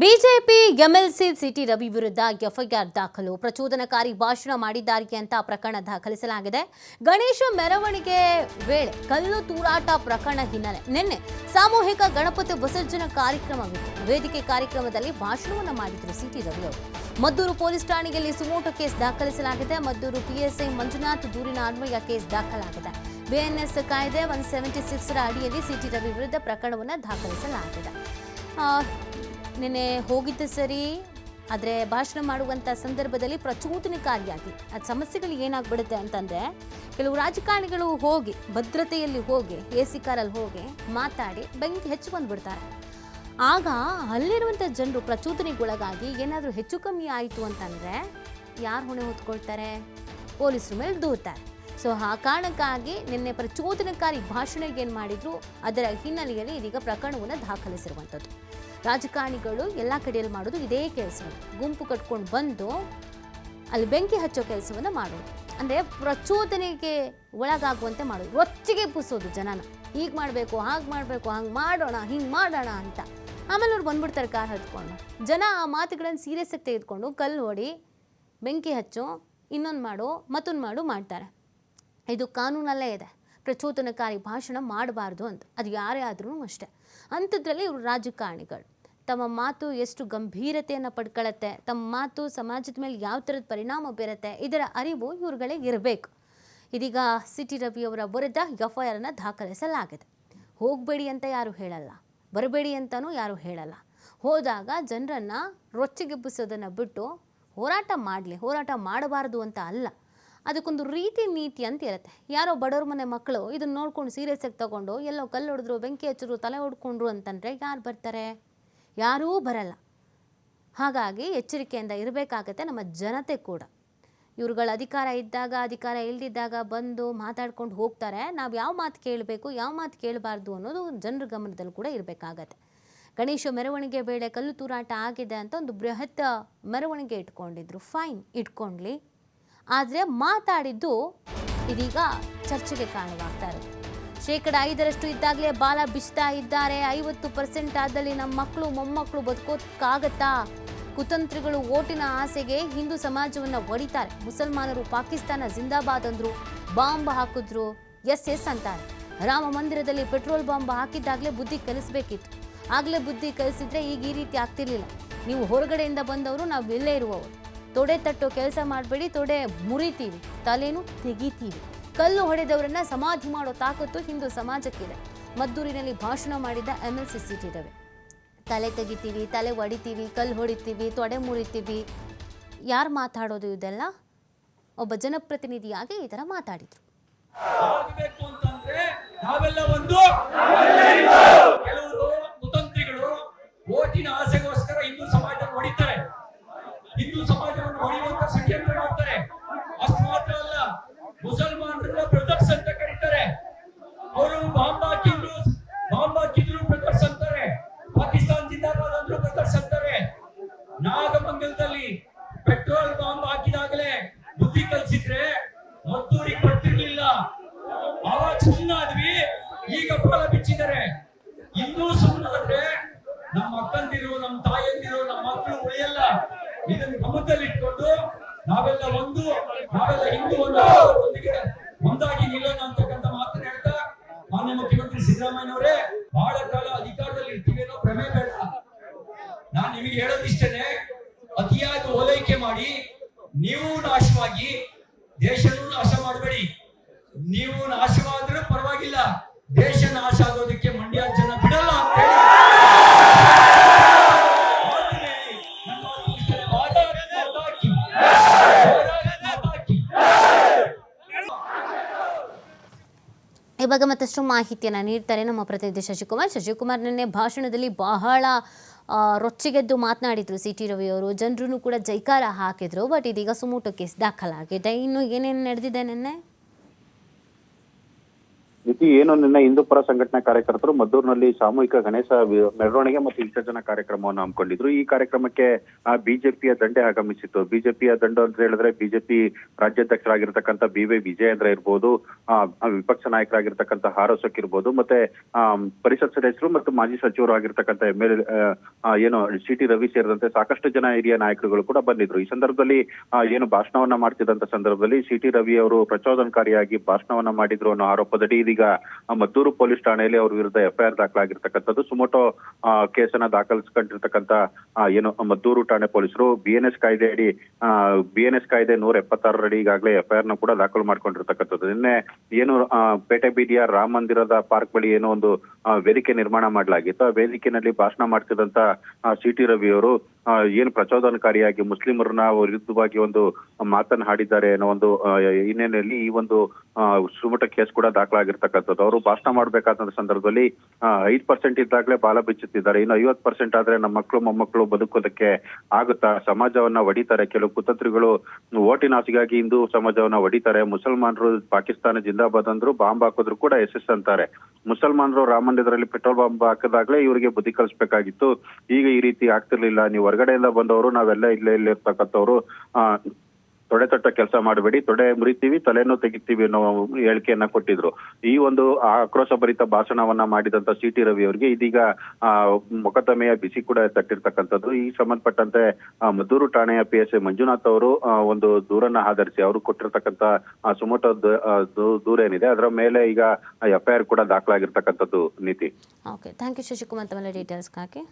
BJP MLC city Ravi ವಿರುದ್ಧ FIR ದಾಖಲು. ಪ್ರಚೋದನಕಾರಿ ಭಾಷಣ ಮಾಡಿದ್ದಾರೆ ಅಂತ ಪ್ರಕರಣ ದಾಖಲಿಸಲಾಗಿದೆ. ಗಣೇಶ ಮೆರವಣಿಗೆ ವೇಳೆ ಕಲ್ಲು ತೂರಾಟ ಪ್ರಕರಣ ಹಿನ್ನೆಲೆ. ನಿನ್ನೆ ಸಾಮೂಹಿಕ ಗಣಪತಿ ವಿಸರ್ಜನಾ ಕಾರ್ಯಕ್ರಮವಿತ್ತು ವೇದಿಕೆ ಕಾರ್ಯಕ್ರಮದಲ್ಲಿ ಭಾಷಣವನ್ನು ಮಾಡಿದರು ಸಿಟಿ ರವಿ ಅವರು. ಮದ್ದೂರು ಪೊಲೀಸ್ ಠಾಣೆಯಲ್ಲಿ ಸುಮೋಟೋ ಕೇಸ್ ದಾಖಲಿಸಲಾಗಿದೆ. ಮದ್ದೂರು ಪಿಎಸ್ಐ ಮಂಜುನಾಥ್ ದೂರಿನ ಅನ್ವಯ ಕೇಸ್ ದಾಖಲಾಗಿದೆ. ಬಿಎನ್ಎಸ್ ಕಾಯ್ದೆ ಒನ್ ಸೆವೆಂಟಿ ಸಿಕ್ಸ್ರ ಅಡಿಯಲ್ಲಿ ಸಿಟಿ ರವಿ ವಿರುದ್ಧ ಪ್ರಕರಣವನ್ನು ದಾಖಲಿಸಲಾಗಿದೆ. ನಿನ್ನೆ ಹೋಗಿದ್ದು ಸರಿ, ಆದರೆ ಭಾಷಣ ಮಾಡುವಂಥ ಸಂದರ್ಭದಲ್ಲಿ ಪ್ರಚೋದನಕಾರಿಯಾಗಿ ಅದು ಸಮಸ್ಯೆಗಳು ಏನಾಗ್ಬಿಡುತ್ತೆ ಅಂತಂದರೆ, ಕೆಲವು ರಾಜಕಾರಣಿಗಳು ಹೋಗಿ, ಭದ್ರತೆಯಲ್ಲಿ ಹೋಗಿ, ಎ ಸಿ ಕಾರಲ್ಲಿ ಹೋಗಿ ಮಾತಾಡಿ ಬೆಂಕಿ ಹೆಚ್ಚು ಬಂದುಬಿಡ್ತಾರೆ. ಆಗ ಅಲ್ಲಿರುವಂಥ ಜನರು ಪ್ರಚೋದನೆಗೊಳಗಾಗಿ ಏನಾದರೂ ಹೆಚ್ಚು ಕಮ್ಮಿ ಆಯಿತು ಅಂತಂದರೆ, ಯಾರು ಹೊಣೆ ಹೊತ್ಕೊಳ್ತಾರೆ? ಪೊಲೀಸರ ಮೇಲೆ ದೂರ್ತಾರೆ. ಸೊ, ಆ ಕಾರಣಕ್ಕಾಗಿ ನಿನ್ನೆ ಪ್ರಚೋದನಕಾರಿ ಭಾಷಣ ಏನು ಮಾಡಿದ್ರು, ಅದರ ಹಿನ್ನೆಲೆಯಲ್ಲಿ ಇದೀಗ ಪ್ರಕರಣವನ್ನು ದಾಖಲಿಸಿರುವಂಥದ್ದು. ರಾಜಕಾರಣಿಗಳು ಎಲ್ಲ ಕಡೆಯಲ್ಲಿ ಮಾಡೋದು ಇದೇ ಕೆಲಸ. ಗುಂಪು ಕಟ್ಕೊಂಡು ಬಂದು ಅಲ್ಲಿ ಬೆಂಕಿ ಹಚ್ಚೋ ಕೆಲಸವನ್ನು ಮಾಡೋದು. ಅಂದರೆ ಪ್ರಚೋದನೆಗೆ ಒಳಗಾಗುವಂತೆ ಮಾಡೋದು. ಒಚ್ಚಿಗೆ ಪುಸೋದು ಜನನ. ಹೀಗೆ ಮಾಡಬೇಕು, ಹಾಗೆ ಮಾಡಬೇಕು, ಹಂಗೆ ಮಾಡೋಣ, ಹಿಂಗೆ ಮಾಡೋಣ ಅಂತ. ಆಮೇಲೆ ಅವ್ರು ಬಂದ್ಬಿಡ್ತಾರೆ ಕಾರ್ ಹತ್ಕೊಂಡು. ಜನ ಆ ಮಾತುಗಳನ್ನು ಸೀರಿಯಸ್ಸಾಗಿ ತೆಗೆದುಕೊಂಡು ಕಲ್ಲು ಹೊಡಿ, ಬೆಂಕಿ ಹಚ್ಚು, ಇನ್ನೊಂದು ಮಾಡು, ಮತ್ತೊಂದು ಮಾಡು ಮಾಡ್ತಾರೆ. ಇದು ಕಾನೂನಲ್ಲೇ ಇದೆ. ಪ್ರಚೋದನಕಾರಿ ಭಾಷಣ ಮಾಡಬಾರ್ದು ಅಂತ. ಅದು ಯಾರೇ ಆದ್ರೂ ಅಷ್ಟೇ. ಅಂಥದ್ರಲ್ಲಿ ಇವರು ರಾಜಕಾರಣಿಗಳು. ತಮ್ಮ ಮಾತು ಎಷ್ಟು ಗಂಭೀರತೆಯನ್ನು ಪಡ್ಕೊಳ್ಳುತ್ತೆ ತಮ್ಮ ಮಾತು ಸಮಾಜದ ಮೇಲೆ ಯಾವ ಥರದ ಪರಿಣಾಮ ಬೀರುತ್ತೆ, ಇದರ ಅರಿವು ಇವ್ರುಗಳಿಗೆ ಇರಬೇಕು. ಇದೀಗ ಸಿಟಿ ರವಿಯವರ ವಿರುದ್ಧ ಎಫ್ ಐ ಆರನ್ನು ದಾಖಲಿಸಲಾಗಿದೆ. ಹೋಗಬೇಡಿ ಅಂತ ಯಾರು ಹೇಳಲ್ಲ, ಬರಬೇಡಿ ಅಂತಲೂ ಯಾರು ಹೇಳಲ್ಲ. ಹೋದಾಗ ಜನರನ್ನು ರೊಚ್ಚಿಗೆಬ್ಬಿಸೋದನ್ನು ಬಿಟ್ಟು ಹೋರಾಟ ಮಾಡಲಿ, ಹೋರಾಟ ಮಾಡಬಾರ್ದು ಅಂತ ಅಲ್ಲ. ಅದಕ್ಕೊಂದು ರೀತಿ ನೀತಿ ಅಂತ ಇರುತ್ತೆ ಯಾರೋ ಬಡವ್ರ ಮನೆ ಮಕ್ಕಳು ಇದನ್ನ ನೋಡ್ಕೊಂಡು ಸೀರಿಯಸ್ ಆಗಿ ತಗೊಂಡು ಎಲ್ಲೋ ಕಲ್ಲು ಹೊಡೆದ್ರು, ಬೆಂಕಿ ಹಚ್ಚಿದ್ರು, ತಲೆ ಹೊಡ್ಕೊಂಡ್ರು ಅಂತಂದರೆ ಯಾರು ಬರ್ತಾರೆ? ಯಾರೂ ಬರಲ್ಲ. ಹಾಗಾಗಿ ಎಚ್ಚರಿಕೆಯಿಂದ ಇರಬೇಕಾಗತ್ತೆ ನಮ್ಮ ಜನತೆ ಕೂಡ. ಇವ್ರುಗಳ ಅಧಿಕಾರ ಇದ್ದಾಗ, ಅಧಿಕಾರ ಇಲ್ದಿದ್ದಾಗ ಬಂದು ಮಾತಾಡ್ಕೊಂಡು ಹೋಗ್ತಾರೆ. ನಾವು ಯಾವ ಮಾತು ಕೇಳಬೇಕು, ಯಾವ ಮಾತು ಕೇಳಬಾರ್ದು ಅನ್ನೋದು ಜನರ ಗಮನದಲ್ಲಿ ಕೂಡ ಇರಬೇಕಾಗತ್ತೆ. ಗಣೇಶ ಮೆರವಣಿಗೆ ವೇಳೆ ಕಲ್ಲು ತೂರಾಟ ಆಗಿದೆ ಅಂತ ಒಂದು ಬೃಹತ್ ಮೆರವಣಿಗೆ ಇಟ್ಕೊಂಡಿದ್ರು. ಫೈನ್ ಇಟ್ಕೊಂಡ್ಲಿ. ಆದರೆ ಮಾತಾಡಿದ್ದು ಇದೀಗ ಚರ್ಚೆಗೆ ಕಾರಣವಾಗ್ತಾ ಇರುತ್ತೆ ಶೇಕಡ ಐದರಷ್ಟು ಇದ್ದಾಗಲೇ ಬಾಲ ಬಿಚ್ತಾ ಇದ್ದಾರೆ. ಐವತ್ತು ಪರ್ಸೆಂಟ್ ಆದಲ್ಲಿ ನಮ್ಮ ಮಕ್ಕಳು ಮೊಮ್ಮಕ್ಕಳು ಬದುಕೋಕ್ಕಾಗತ್ತಾ? ಕುತಂತ್ರಿಗಳು ಓಟಿನ ಆಸೆಗೆ ಹಿಂದೂ ಸಮಾಜವನ್ನು ಒಡಿತಾರೆ. ಮುಸಲ್ಮಾನರು ಪಾಕಿಸ್ತಾನ ಜಿಂದಾಬಾದ್ ಅಂದರು, ಬಾಂಬ್ ಹಾಕಿದ್ರು, ಎಸ್ ಎಸ್ ಅಂತಾರೆ. ರಾಮ ಮಂದಿರದಲ್ಲಿ ಪೆಟ್ರೋಲ್ ಬಾಂಬ್ ಹಾಕಿದ್ದಾಗಲೇ ಬುದ್ಧಿ ಕಲಿಸ್ಬೇಕಿತ್ತು. ಆಗಲೇ ಬುದ್ಧಿ ಕಲಿಸಿದ್ರೆ ಈಗ ಈ ರೀತಿ ಆಗ್ತಿರ್ಲಿಲ್ಲ. ನೀವು ಹೊರಗಡೆಯಿಂದ ಬಂದವರು, ನಾವು ಇಲ್ಲೇ ಇರುವವರು. ತೊಡೆ ತಟ್ಟೋ ಕೆಲಸ ಮಾಡಬೇಡಿ, ತೊಡೆ ಮುರಿತೀವಿ, ತಲೆನೂ ತೆಗಿತೀವಿ. ಕಲ್ಲು ಹೊಡೆದವರನ್ನ ಸಮಾಧಿ ಮಾಡೋ ತಾಕತ್ತು ಹಿಂದೂ ಸಮಾಜಕ್ಕಿದೆ. ಮದ್ದೂರಿನಲ್ಲಿ ಭಾಷಣ ಮಾಡಿದ ಎಂ ಎಲ್ ಸಿ ಸಿಟಿ ತಲೆ ತೆಗಿತೀವಿ, ತಲೆ ಒಡಿತೀವಿ, ಕಲ್ಲು ಹೊಡಿತೀವಿ, ತೊಡೆ ಮುರಿತೀವಿ. ಯಾರು ಮಾತಾಡೋದು ಇದೆಲ್ಲ? ಒಬ್ಬ ಜನಪ್ರತಿನಿಧಿಯಾಗಿ ಈ ಥರ ಮಾತಾಡಿದ್ರು. ಮುಸಲ್ಮಾನರನ್ನ ಬ್ರದರ್ಸ್ ಅಂತ ಕರೀತಾರೆ. ಅವರು ಬಾಂಬ್ ಹಾಕಿದ್ರು ಬಾಂಬ್ ಹಾಕಿದ್ರು ಬ್ರದರ್ಸ್ ಅಂತಾರೆ. ಪಾಕಿಸ್ತಾನ್ ಜಿಂದಾಬಾದ್ ಅಂದ್ರು ಬ್ರದರ್ಸ್ ಅಂತಾರೆ. ನಾಗಮಂಗಲದಲ್ಲಿ ಪೆಟ್ರೋಲ್ ಬಾಂಬ್ ಹಾಕಿದಾಗಲೇ ಬುದ್ಧಿ ಕಲ್ಸಿದ್ರೆ ಮದ್ದೂರಿಗೆ ಬರ್ತಿರ್ಲಿಲ್ಲ. ಅವಾಗ ಸುಮ್ಮನಾದ್ವಿ ಈಗ ಬಾಲ ಬಿಚ್ಚಿದ್ದಾರೆ. ಇನ್ನೂ ಸುಮ್ಮನಾದ್ರೆ ನಮ್ಮ ಅಕ್ಕಂದಿರು, ನಮ್ಮ ತಾಯಂದಿರು, ನಮ್ಮ ಮಕ್ಕಳು ಉಳಿಯಲ್ಲ. ಇದನ್ನ ಗಮನದಲ್ಲಿ ಇಟ್ಕೊಂಡು ನಾವೆಲ್ಲ ಒಂದು, ನಾವೆಲ್ಲ ಹಿಂದೂ ಒಂದಿಗೆ ಒಂದಾಗಿ ನಿಲ್ಲೋಣ ಅಂತಕ್ಕಂಥ ಮಾತನ್ನ ಹೇಳ್ತಾ ಮಾನ್ಯ ಮುಖ್ಯಮಂತ್ರಿ ಸಿದ್ದರಾಮಯ್ಯನವರೇ, ಬಹಳ ಕಾಲ ಅಧಿಕಾರದಲ್ಲಿ ಇರ್ತೀವಿ ಅನ್ನೋ ಭ್ರಮೆ ಬೇಡ. ನಾನ್ ನಿಮಗೆ ಹೇಳೋದಿಷ್ಟೇನೆ, ಅತಿಯಾಗಿ ಓಲೈಕೆ ಮಾಡಿ, ನೀವು ನಾಶವಾಗಿ, ದೇಶನೂ ನಾಶ ಮಾಡಬೇಡಿ. ನೀವು ನಾಶವಾದ್ರೂ ಪರವಾಗಿಲ್ಲ, ದೇಶ ನಾಶ ಇವಾಗ ಮತ್ತಷ್ಟು ಮಾಹಿತಿಯನ್ನು ನೀಡ್ತಾರೆ ನಮ್ಮ ಪ್ರತಿನಿಧಿ ಶಶಿಕುಮಾರ್. ಶಶಿಕುಮಾರ್ ನಿನ್ನೆ ಭಾಷಣದಲ್ಲಿ ಬಹಳ ರೊಚ್ಚಿಗೆದ್ದು ಮಾತನಾಡಿದರು ಸಿ ಟಿ ರವಿಯವರು ಜನರೂ ಕೂಡ ಜೈಕಾರ ಹಾಕಿದರು, ಬಟ್ ಇದೀಗ ಸುಮೂಟು ಕೇಸ್ ದಾಖಲಾಗಿದೆ. ಇನ್ನು ಏನೇನು ನಡೆದಿದೆ ನಿನ್ನೆ? ಮಿತಿ ಏನು ನಿನ್ನೆ ಹಿಂದೂ ಪರ ಸಂಘಟನಾ ಕಾರ್ಯಕರ್ತರು ಮದ್ದೂರಿನಲ್ಲಿ ಸಾಮೂಹಿಕ ಗಣೇಶ ಮೆರವಣಿಗೆ ಮತ್ತು ವಿಸರ್ಜನಾ ಕಾರ್ಯಕ್ರಮವನ್ನು ಹಮ್ಮಿಕೊಂಡಿದ್ರು. ಈ ಕಾರ್ಯಕ್ರಮಕ್ಕೆ ಬಿಜೆಪಿಯ ದಂಡೆ ಆಗಮಿಸಿತ್ತು. ಬಿಜೆಪಿಯ ದಂಡು ಅಂತ ಹೇಳಿದ್ರೆ ಬಿಜೆಪಿ ರಾಜ್ಯಾಧ್ಯಕ್ಷರಾಗಿರ್ತಕ್ಕಂಥ ಬಿ ವೈ ವಿಜಯೇಂದ್ರ ಇರ್ಬೋದು ವಿಪಕ್ಷ ನಾಯಕರಾಗಿರ್ತಕ್ಕಂಥ ಹಾರೋಸಕ್ ಇರ್ಬೋದು, ಮತ್ತೆ ಪರಿಷತ್ ಸದಸ್ಯರು ಮತ್ತು ಮಾಜಿ ಸಚಿವರು ಆಗಿರ್ತಕ್ಕಂಥ ಎಂ ಎಲ್ ಏನು ಸಿ ಟಿ ರವಿ ಸೇರಿದಂತೆ ಸಾಕಷ್ಟು ಜನ ಹಿರಿಯ ನಾಯಕರುಗಳು ಕೂಡ ಬಂದಿದ್ರು. ಈ ಸಂದರ್ಭದಲ್ಲಿ ಏನು ಭಾಷಣವನ್ನ ಮಾಡ್ತಿದ್ದಂತ ಸಂದರ್ಭದಲ್ಲಿ ಸಿ ಟಿ ರವಿ ಅವರು ಪ್ರಚೋದನಕಾರಿಯಾಗಿ ಭಾಷಣವನ್ನ ಮಾಡಿದ್ರು ಅನ್ನೋ ಆರೋಪದಡಿ ಆ, ಮದ್ದೂರು ಪೊಲೀಸ್ ಠಾಣೆಯಲ್ಲಿ ಅವ್ರ ವಿರುದ್ಧ ಎಫ್ಐಆರ್ ದಾಖಲಾಗಿರ್ತಕ್ಕಂಥದ್ದು. ಸುಮೋಟೋ ಕೇಸನ್ನ ದಾಖಲಿಸಿಕೊಂಡಿರ್ತಕ್ಕಂಥ ಏನು ಮದ್ದೂರು ಠಾಣೆ ಪೊಲೀಸರು ಬಿಎನ್ಎಸ್ ಕಾಯ್ದೆ ಅಡಿ ಬಿಎನ್ಎಸ್ ಕಾಯ್ದೆ ನೂರ ಎಪ್ಪತ್ತಾರರಡಿ ಈಗಾಗಲೇ ಎಫ್ಐಆರ್ನ ಕೂಡ ದಾಖಲು ಮಾಡ್ಕೊಂಡಿರ್ತಕ್ಕಂಥದ್ದು. ನಿನ್ನೆ ಏನು ಪೇಟೆ ಬೀದಿಯ ರಾಮ ಮಂದಿರದ ಪಾರ್ಕ್ ಬಳಿ ಏನೋ ಒಂದು ವೇದಿಕೆ ನಿರ್ಮಾಣ ಮಾಡಲಾಗಿತ್ತು. ಆ ವೇದಿಕೆನಲ್ಲಿ ಭಾಷಣ ಮಾಡ್ತಿದ್ದಂತ ಸಿ ಟಿ ರವಿ ಅವರು ಏನು ಪ್ರಚೋದನಕಾರಿಯಾಗಿ ಮುಸ್ಲಿಮರನ್ನ ವಿರುದ್ಧವಾಗಿ ಒಂದು ಮಾತನ್ನ ಹಾಡಿದ್ದಾರೆ ಅನ್ನೋ ಒಂದು ಹಿನ್ನೆಲೆಯಲ್ಲಿ ಈ ಒಂದು ಸುಮಟ ಕೇಸ್ ಕೂಡ ದಾಖಲಾಗಿರ್ತಕ್ಕಂಥದ್ದು. ಅವರು ಭಾಷಣ ಮಾಡಬೇಕಾದ ಸಂದರ್ಭದಲ್ಲಿ ಐದ್ ಪರ್ಸೆಂಟ್ ಇದ್ದಾಗಲೇ ಬಾಲ ಬಿಚ್ಚುತ್ತಿದ್ದಾರೆ. ಇನ್ನು ಐವತ್ತು ಪರ್ಸೆಂಟ್ ಆದ್ರೆ ನಮ್ಮ ಮಕ್ಕಳು, ಮೊಮ್ಮಕ್ಕಳು ಬದುಕೋದಕ್ಕೆ ಆಗುತ್ತಾ? ಸಮಾಜವನ್ನ ಒಡಿತಾರೆ. ಕೆಲವು ಕುತಂತ್ರಿಗಳು ಓಟಿನ ಆಸೆಗಾಗಿ ಹಿಂದೂ ಸಮಾಜವನ್ನ ಒಡಿತಾರೆ. ಮುಸಲ್ಮಾನರು ಪಾಕಿಸ್ತಾನ ಜಿಂದಾಬಾದ್ ಅಂದ್ರು ಬಾಂಬ್ ಹಾಕಿದ್ರು ಕೂಡ ಎಸ್ ಅಂತಾರೆ. ಮುಸಲ್ಮಾನರು ರಾಮ ಮಂದಿರದಲ್ಲಿ ಪೆಟ್ರೋಲ್ ಬಾಂಬ್ ಹಾಕಿದಾಗಲೇ ಇವರಿಗೆ ಬುದ್ಧಿ ಕಲಿಸ್ಬೇಕಾಗಿತ್ತು. ಈಗ ಈ ರೀತಿ ಆಗ್ತಿರ್ಲಿಲ್ಲ. ನೀವು ಹೊರಗಡೆಯಿಂದ ಬಂದವರು, ನಾವೆಲ್ಲ ಇಲ್ಲೇ ಇಲ್ಲಿ ಇರ್ತಕ್ಕಂಥವ್ರು ತೊಡೆ ತಟ್ಟ ಕೆಲಸ ಮಾಡಬೇಡಿ, ತೊಡೆ ಮುರಿತೀವಿ, ತಲೆನೂ ತೆಗಿತೀವಿ ಅನ್ನೋ ಹೇಳಿಕೆಯನ್ನ ಕೊಟ್ಟಿದ್ರು. ಈ ಒಂದು ಆಕ್ರೋಶಭರಿತ ಭಾಷಣವನ್ನ ಮಾಡಿದಂತ ಸಿ ಟಿ ರವಿ ಅವರಿಗೆ ಇದೀಗ ಮೊಕದ್ದಮೆಯ ಬಿಸಿ ಕೂಡ ತಟ್ಟಿರ್ತಕ್ಕಂಥದ್ದು. ಈ ಸಂಬಂಧಪಟ್ಟಂತೆ ಮದ್ದೂರು ಠಾಣೆಯ ಪಿ ಎಸ್ ಐ ಮಂಜುನಾಥ್ ಅವರು ಒಂದು ದೂರನ್ನ ಆಧರಿಸಿ ಅವರು ಕೊಟ್ಟಿರ್ತಕ್ಕಂಥ ಸುಮೋಟ ದೂರ ಏನಿದೆ ಅದರ ಮೇಲೆ ಈಗ ಎಫ್ಐಆರ್ ಕೂಡ ದಾಖಲಾಗಿರ್ತಕ್ಕಂಥದ್ದು ನೀತಿ. Okay thank you Shashikumar ಡೀಟೇಲ್ಸ್ಗಾಗಿ